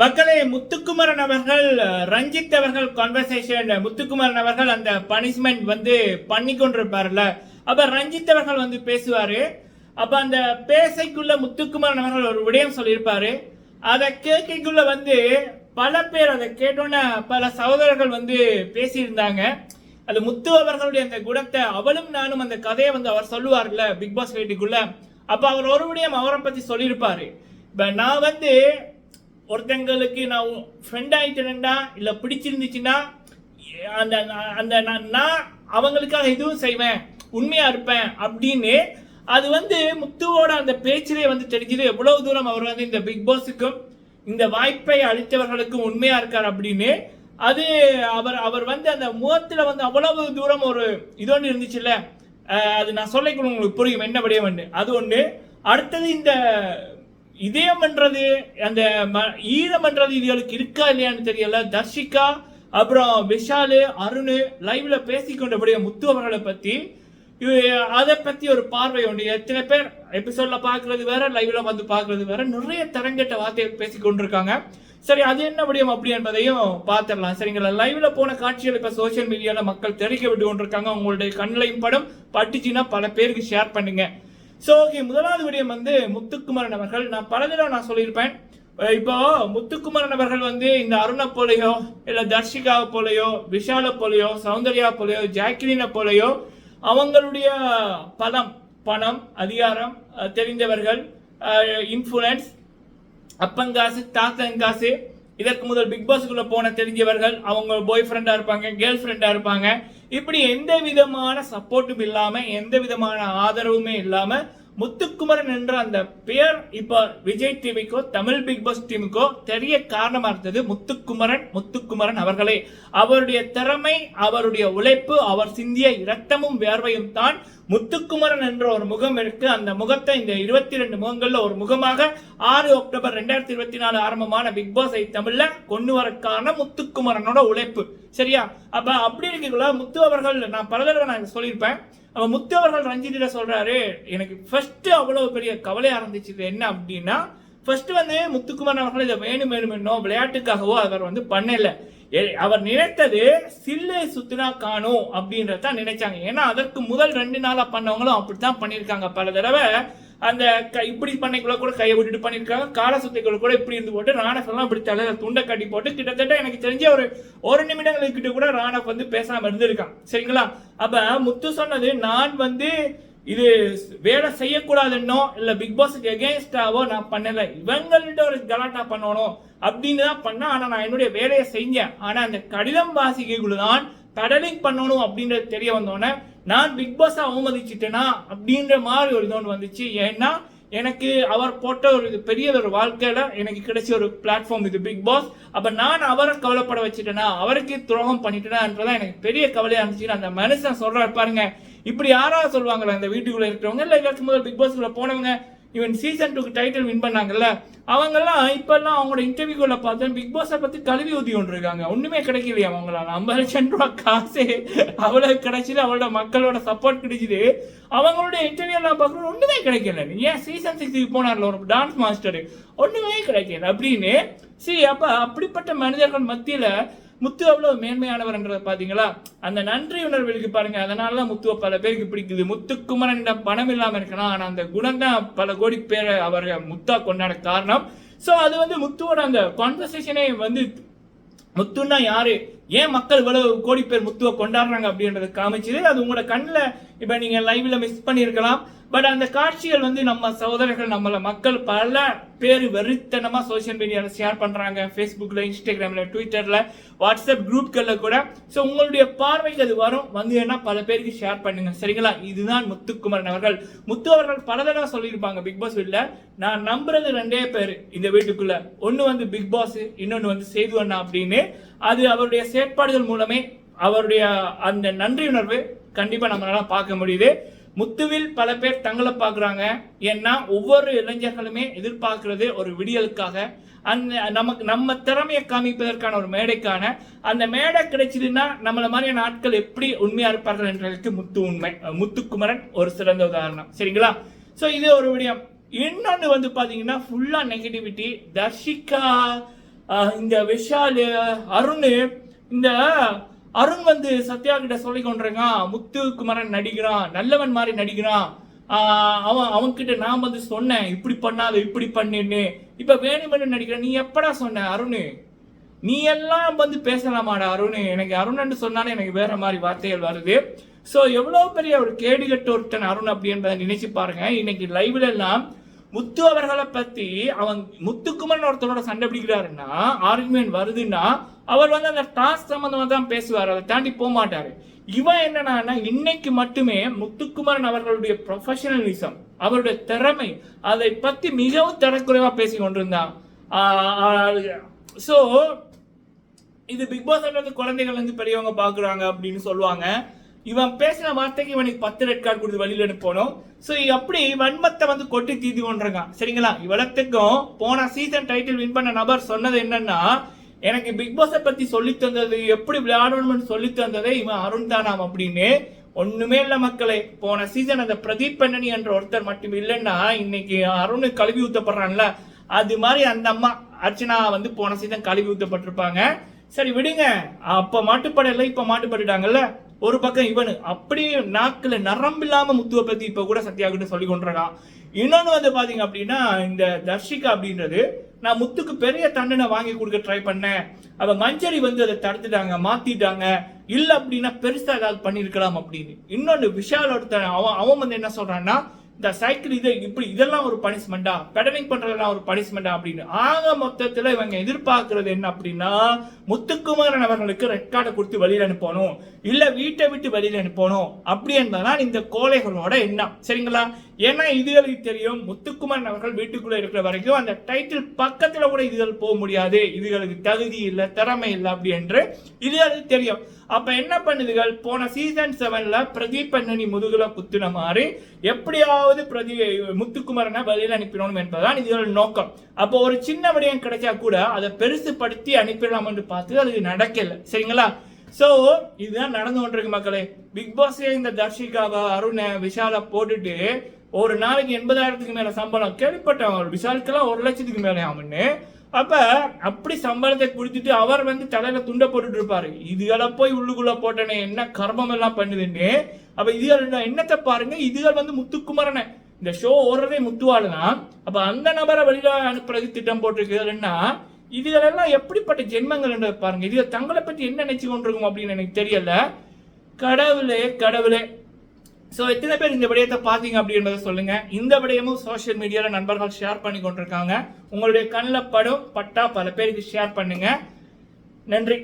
மக்களே முத்துக்குமரன் அவர்கள் ரஞ்சித் அவர்கள் கான்வர்சேஷன் முத்துக்குமரன் அவர்கள் அந்த பனிஷ்மெண்ட் வந்து பண்ணி கொண்டிருப்பார்ல. அப்ப ரஞ்சித் அவர்கள் வந்து பேசுவாரு. அப்ப அந்த பேசைக்குள்ள முத்துக்குமரன் அவர்கள் ஒரு விடயம் சொல்லியிருப்பாரு. அதை கேட்கைக்குள்ள வந்து பல பேர் அதை கேட்டோன்னே பல சகோதரர்கள் வந்து பேசியிருந்தாங்க. அது முத்து அவர்களுடைய அந்த குணத்தை அவளும் நானும் அந்த கதையை வந்து அவர் சொல்லுவார்ல பிக் பாஸ் வீட்டுக்குள்ள அப்ப அவர் ஒரு விடயம் அவரை பத்தி சொல்லியிருப்பாரு. இப்ப நான் வந்து ஒருத்தங்களுக்கு நான் ஃப்ரெண்ட் ஆயிட்டேன்டா இல்லை பிடிச்சிருந்துச்சுன்னா அந்த அந்த நான் நான் அவங்களுக்காக இதுவும் செய்வேன் உண்மையாக இருப்பேன் அப்படின்னு அது வந்து முத்துவோட அந்த பேச்சிலே வந்து தெரிஞ்சது. எவ்வளவு தூரம் அவர் வந்து இந்த பிக் பாஸுக்கும் இந்த வாய்ப்பை அளித்தவர்களுக்கும் உண்மையாக இருக்கார் அப்படின்னு அது அவர் அவர் வந்து அந்த முகத்தில் வந்து அவ்வளவு தூரம் ஒரு இது ஒன்று இருந்துச்சுல்ல அது நான் சொல்லிக்கணும் உங்களுக்கு புரியும் என்ன ஒன்று அது ஒன்று அடுத்தது இந்த இதயம்ன்றது அந்த ம- ஈரம்ன்றது இதுகளுக்கு இருக்கா இல்லையான்னு தெரியல. தர்ஷிகா அப்புறம் விஷாலு அருண் லைவ்ல பேசிக்கொண்டபடிய முத்து அவர்களை பத்தி அதை பத்தி ஒரு பார்வை உண்டு. எத்தனை பேர் எபிசோட்ல பாக்குறது வேற லைவ்ல வந்து பாக்குறது வேற நிறைய தரங்கட்ட வார்த்தைகள் பேசி கொண்டிருக்காங்க சரி அது என்ன முடியும் அப்படி என்பதையும் பார்த்துடலாம். சரிங்களா? லைவ்ல போன காட்சிகள் இப்ப சோஷியல் மீடியால மக்கள் தெரிவிக்க விட்டு கொண்டிருக்காங்க உங்களுடைய கண்ணிலையும் படம் பட்டுச்சுன்னா பல பேருக்கு ஷேர் பண்ணுங்க. ஸோ ஓகே முதலாவது விடயம் வந்து முத்துக்குமரன் அவர்கள். நான் பல தடவை நான் சொல்லியிருப்பேன். இப்போ முத்துக்குமரன் அவர்கள் வந்து இந்த அருணை போலையோ இல்லை தர்ஷிகாவை போலையோ விஷாலை போலையோ சௌந்தர்யா போலையோ ஜாக்லினை போலையோ அவங்களுடைய பலம் பணம் அதிகாரம் தெரிந்தவர்கள் இன்ஃப்ளூயன்ஸ் அப்பங்காசு தாத்தங்காசு இதற்கு முதல் பிக் பாஸ்க்குள்ளே போன தெரிஞ்சவர்கள் அவங்க பாய் ஃப்ரெண்டாக இருப்பாங்க கேர்ள் ஃப்ரெண்டாக இருப்பாங்க. இப்படி எந்த விதமான சப்போர்ட்டும் இல்லாமல் எந்த விதமான ஆதரவுமே இல்லாம முத்துக்குமரன் என்ற அந்த பெயர் இப்ப விஜய் டிவிக்கோ தமிழ் பிக் பாஸ் டீமுக்கோ தெரிய காரணமா இருந்தது முத்துக்குமரன் முத்துக்குமரன் அவர்களே. அவருடைய திறமை அவருடைய உழைப்பு அவர் சிந்திய இரத்தமும் வேர்வையும் தான் முத்துக்குமரன் என்ற ஒரு முகம் இருக்கு. அந்த முகத்தை இந்த இருபத்தி ரெண்டு முகங்கள்ல ஒரு முகமாக ஆறு அக்டோபர் ரெண்டாயிரத்தி இருபத்தி நாலு ஆரம்பமான பிக் பாஸ் ஐ தமிழ்ல கொண்டு வரக்கான முத்துக்குமரனோட உழைப்பு. சரியா? அப்ப அப்படி இருக்கக்குள்ள முத்து அவர்கள் நான் பல தடவை நான் சொல்லியிருப்பேன். அப்ப முத்து அவர்கள் ரஞ்சித்திட சொல்கிறாரு எனக்கு ஃபஸ்ட்டு அவ்வளோ பெரிய கவலையாக இருந்துச்சு இது என்ன அப்படின்னா ஃபர்ஸ்ட்டு வந்து முத்துக்குமார் அவர்கள் இதை வேணும் வேணும் என்னோ விளையாட்டுக்காகவோ அவர் வந்து பண்ணலை. எ- அவர் நினைத்தது சில்லு சுத்தினா காணும் அப்படின்றத நினைச்சாங்க. ஏன்னா அதற்கு முதல் ரெண்டு நாளாக பண்ணவங்களும் அப்படித்தான் பண்ணியிருக்காங்க. பல தடவை அந்த கை இப்படி பண்ணிக்குள்ள கூட கையை விட்டுட்டு பண்ணியிருக்காங்க கால சுத்திக்குள்ள கூட இப்படி இருந்து போட்டு ராணப் எல்லாம் இப்படி தலையில துண்டை கட்டி போட்டு கிட்டத்தட்ட எனக்கு தெரிஞ்ச ஒரு ஒரு நிமிடங்களுக்கு கிட்ட கூட ராணப் வந்து பேசாம இருந்திருக்கான். சரிங்களா? அப்ப முத்து சொன்னது நான் வந்து இது வேலை செய்யக்கூடாதுன்னோ இல்ல பிக் பாஸுக்கு எகேன்ஸ்டாவோ நான் பண்ணல. இவங்கள்ட்ட ஒரு கலாட்டா பண்ணணும். அப்படின்னு தான் பண்ணேன் ஆனா நான் என்னுடைய வேலையை செஞ்சேன். ஆனா அந்த கடிதம் வாசிக்கைக்குள்ள தான் பெடலிங் பண்ணணும் அப்படின்றது தெரிய வந்தோடனே நான் பிக் பாஸை அவமதிச்சிட்டேனா? அப்படின்ற மாதிரி ஒரு இதோன்னு வந்துச்சு. ஏன்னா எனக்கு அவர் போட்ட ஒரு பெரிய ஒரு வாழ்க்கையில எனக்கு கிடைச்ச ஒரு பிளாட்ஃபார்ம் இது பிக் பாஸ் அப்ப நான் அவரை கவலைப்பட வச்சுட்டேனா? அவருக்கு துரோகம் பண்ணிட்டேனான்றதான் எனக்கு பெரிய கவலையா இருந்துச்சு. அந்த மனுஷன் சொல்றாரு பாருங்க. இப்படி யாராவது சொல்லுவாங்களா? அந்த வீட்டுக்குள்ள இருக்கிறவங்க இல்ல இதற்கு முதல் பிக் பாஸ்க்குள்ள போனவங்க இவன் சீசன் டூக்கு டைட்டில் வின் பண்ணாங்கல்ல அவங்கெல்லாம் இப்போல்லாம் அவங்களோட இன்டர்வியூக்குள்ள பார்த்தேன் பிக் பாஸை பற்றி கல்வி ஊதி கொண்டு இருக்காங்க ஒன்றுமே கிடைக்கலையா அவங்களால. ஐம்பது லட்சம் ரூபா காசு அவ்வளோ கிடைச்சிது அவளோட மக்களோட சப்போர்ட் கிடைச்சிது. அவங்களோட இன்டர்வியூ எல்லாம் பார்க்கணும் ஒன்றுமே கிடைக்கல. ஏன் சீசன் சிக்ஸ்க்கு போனார்ல ஒரு டான்ஸ் மாஸ்டர் ஒன்றுமே கிடைக்கல. அப்படின்னு சரி அப்போ அப்படிப்பட்ட மனிதர்கள் மத்தியில் முத்து அவ்வளவு மேன்மையானவர்ன்றத பாத்தீங்களா அந்த நன்றி உணர்வு இருக்கு பாருங்க. அதனாலதான் முத்துவ பல பேருக்கு பிடிக்குது. முத்துக்குமரன் பணம் இல்லாம இருக்கலாம். ஆனா அந்த குணம் தான் பல கோடி பேரை அவர்கள் முத்தா கொண்டாட காரணம். சோ அது வந்து முத்துவோட அந்த கான்வர்சேஷனே வந்து முத்துன்னா யாரு? ஏன் மக்கள் இவ்வளவு கோடி பேர் முத்துவை கொண்டாடுறாங்க அப்படின்றத காமிச்சது. அது உங்களோட கண்ணில் இப்போ நீங்க லைவ்ல மிஸ் பண்ணியிருக்கலாம். பட் அந்த காட்சிகள் வந்து நம்ம சகோதரர்கள் நம்மள மக்கள் பல பேர் வெறித்தனமாக சோஷியல் மீடியாவில் ஷேர் பண்ணுறாங்க ஃபேஸ்புக்கில் இன்ஸ்டாகிராமில் ட்விட்டரில் வாட்ஸ்அப் குரூப்களில் கூட. ஸோ உங்களுடைய பார்வைக்கு அது வரும். வந்து என்ன பல பேருக்கு ஷேர் பண்ணுங்க. சரிங்களா? இதுதான் முத்துக்குமரன் அவர்கள். முத்து அவர்கள் பல தடவை சொல்லியிருப்பாங்க பிக் பாஸ் வீட்டில் நான் நம்புறது ரெண்டே பேர் இந்த வீட்டுக்குள்ள. ஒன்று வந்து பிக் பாஸ் இன்னொன்று வந்து செய்து அண்ணா அப்படின்னு. அது அவருடைய செயற்பாடுகள் மூலமே அவருடைய அந்த நன்றி உணர்வு கண்டிப்பாக நம்மளால பார்க்க முடியுது. முத்துவில் பல பேர் தங்களை பார்க்குறாங்க. ஏன்னா ஒவ்வொரு இளைஞர்களுமே எதிர்பார்க்கிறது ஒரு விடியலுக்காக. அந்த நமக்கு நம்ம திறமையை காமிப்பதற்கான ஒரு மேடைக்கான. அந்த மேடை கிடைச்சதுன்னா நம்மளை மாதிரியான ஆட்கள் எப்படி உண்மையா இருப்பார்கள் என்றதுக்கு முத்து உண்மை முத்துக்குமரன் ஒரு சிறந்த உதாரணம். சரிங்களா? ஸோ இது ஒரு விடயம். இன்னொன்று வந்து பார்த்தீங்கன்னா ஃபுல்லாக நெகட்டிவிட்டி தர்ஷிகா இந்த விஷால் அருண் இந்த அருண் வந்து சத்யா கிட்ட சொல்லி கொண்டிருக்கான் முத்துக்குமரன் நடிக்கிறான் நல்லவன் மாதிரி நடிக்கிறான். அவன் அவன் அவன்கிட்ட நான் வந்து சொன்னேன் இப்படி பண்ணாத இப்படி பண்ணின்னு. இப்ப வேணுமென்னு நடிக்கிறேன் நீ எப்படா சொன்ன அருண்? நீ எல்லாம் வந்து பேசலாமாடா அருண்? எனக்கு அருணன் சொன்னாலே எனக்கு வேற மாதிரி வார்த்தைகள் வருது. ஸோ எவ்வளோ பெரிய ஒரு கேடுகட்ட ஒருத்தன் அருண் அப்படின்றத நினைச்சு பாருங்க. இன்னைக்கு லைவ்ல எல்லாம் முத்து அவர்களை பத்தி அவன் முத்துக்குமன் ஒருத்தரோட சண்டை பிடிக்கிறாருன்னா ஆர்குமெண்ட் வருதுன்னா அவர் வந்து அந்த டாஸ்க் சம்பந்தமா தான் பேசுவார். அதை தாண்டி போக மாட்டாரு. இவன் என்னன்னா இன்னைக்கு மட்டுமே முத்துக்குமரன் அவர்களுடைய ப்ரொஃபஷனலிசம் அவருடைய திறமை அதை பத்தி மிகவும் தரக்குறைவா பேசி கொண்டிருந்தான். ஸோ இது பிக் பாஸ் குழந்தைகள் வந்து பெரியவங்க பாக்குறாங்க அப்படின்னு சொல்லுவாங்க. இவன் பேசின வார்த்தைக்கு இவனுக்கு பத்து ரெட் கார்டு கொடுத்து வழியில் அனுப்பணும் ஸோ அப்படி வன்மத்தை வந்து கொட்டி தீதி கொண்டிருக்கான் சரிங்களா? இவ்வளத்துக்கும் போன சீசன் டைட்டில் வின் பண்ண நபர் சொன்னது என்னன்னா எனக்கு பிக் பாஸை பத்தி சொல்லி தந்தது எப்படி விளையாடணும்னு சொல்லி தந்ததே இவன் அருண் தானாம் அப்படின்னு ஒண்ணுமே இல்ல மக்களே. போன சீசன் அந்த பிரதீப் பண்ணனி என்ற ஒருத்தர் மட்டும் இல்லைன்னா இன்னைக்கு அருண் கழுவி ஊத்தப்படுறான்ல. அது மாதிரி அந்த அம்மா அர்ச்சனா வந்து போன சீசன் கழுவி ஊத்தப்பட்டிருப்பாங்க. சரி விடுங்க. அப்ப மாட்டுப்படையில இப்ப மாட்டுப்பட்டுட்டாங்கல்ல ஒரு பக்கம் இவனு அப்படியே நாக்கில் நரம்பில்லாம முத்துவை பத்தி இப்ப கூட சத்யாகிட்ட சொல்லி கொண்டிருக்கான். இன்னொன்னு வந்து பாத்தீங்க அப்படின்னா இந்த தர்ஷிகா அப்படின்றது நான் முத்துக்கு பெரிய தண்டனை வாங்கி கொடுக்க ட்ரை பண்ணேன். அவ மஞ்சரி வந்து அதை தடுத்துட்டாங்க மாத்திட்டாங்க. இல்லை அப்படின்னா பெருசாக ஏதாவது பண்ணியிருக்கலாம் அப்படின்னு. இன்னொன்று விஷால் ஒருத்தன் அவன் அவன் வந்து என்ன சொல்றான்னா இந்த சைக்கிள் இது இப்படி இதெல்லாம் ஒரு பனிஷ்மெண்டா பெடலிங் பண்றதெல்லாம் ஒரு பனிஷ்மெண்டா அப்படின்னு. ஆக மொத்தத்துல இவங்க எதிர்பார்க்கறது என்ன அப்படின்னா முத்துக்குமாரன் அவர்களுக்கு ரெட் கார்டை கொடுத்து வெளியில அனுப்பணும். இல்ல வீட்டை விட்டு வெளியில அனுப்பணும். அப்படி என்பதுதான் இந்த கோழைகளோட எண்ணம். சரிங்களா? ஏன்னா இதுகளுக்கு தெரியும். முத்துக்குமாரன் அவர்கள் வீட்டுக்குள்ளே இருக்கிற வரைக்கும் அந்த டைட்டில் பக்கத்தில் கூட இதுகள் போக முடியாது. இதுகளுக்கு தகுதி இல்லை திறமை இல்லை அப்படி என்று இதுகளுக்கு தெரியும். அப்போ என்ன பண்ணுதுகள்? போன சீசன் செவன்ல பிரதீப் பண்ணனி முதுகில் குத்துன மாதிரி எப்படியாவது பிரதி முத்துக்குமரனை வெளியில அனுப்பிடணும் என்பதுதான் இதுகள் நோக்கம். அப்போ ஒரு சின்ன விடயம் கிடைச்சா கூட அதை பெருசுப்படுத்தி அனுப்பிடலாம் என்று பார்த்து அது நடக்கலை. சரிங்களா? ஸோ இதுதான் நடந்து கொண்டிருக்கு மக்களே. பிக் பாஸே இந்த தர்ஷிகாவை அருணை விஷாலை போட்டுட்டு ஒரு நாளைக்கு எண்பதாயிரத்துக்கு மேல சம்பளம். கேள்விப்பட்டவன் விஷாலுக்கெல்லாம் ஒரு லட்சத்துக்கு மேலே அவனு அப்ப அப்படி சம்பளத்தை கொடுத்துட்டு அவர் வந்து தலையில துண்டை போட்டுட்டு இருப்பாரு. இதுகளை போய் உள்ளுக்குள்ள போட்டனே என்ன கர்மம் எல்லாம் பண்ணுதுன்னு. அப்ப இதுகள் என்னத்தை பாருங்க இதுகள் வந்து முத்துக்குமரனை. இந்த ஷோ ஓடுறதே முத்துவாளுனா அப்ப அந்த நபரை வெளியில அனுப்புறதுக்கு திட்டம் போட்டிருக்குதுன்னா இதுகளெல்லாம் எப்படிப்பட்ட ஜென்மங்கள் பாருங்க. இதுகள் தங்களை பத்தி என்ன நினைச்சு கொண்டிருக்கும் அப்படின்னு எனக்கு தெரியல. கடவுளே கடவுளே. ஸோ எத்தனை பேர் இந்த விடயத்தை பார்த்தீங்க அப்படின்றத சொல்லுங்க. இந்த விடயமும் சோஷியல் மீடியாவில் நண்பர்கள் ஷேர் பண்ணி கொண்டிருக்காங்க. உங்களுடைய கண்ணில் படும் பட்டா பல பேருக்கு ஷேர் பண்ணுங்க. நன்றி.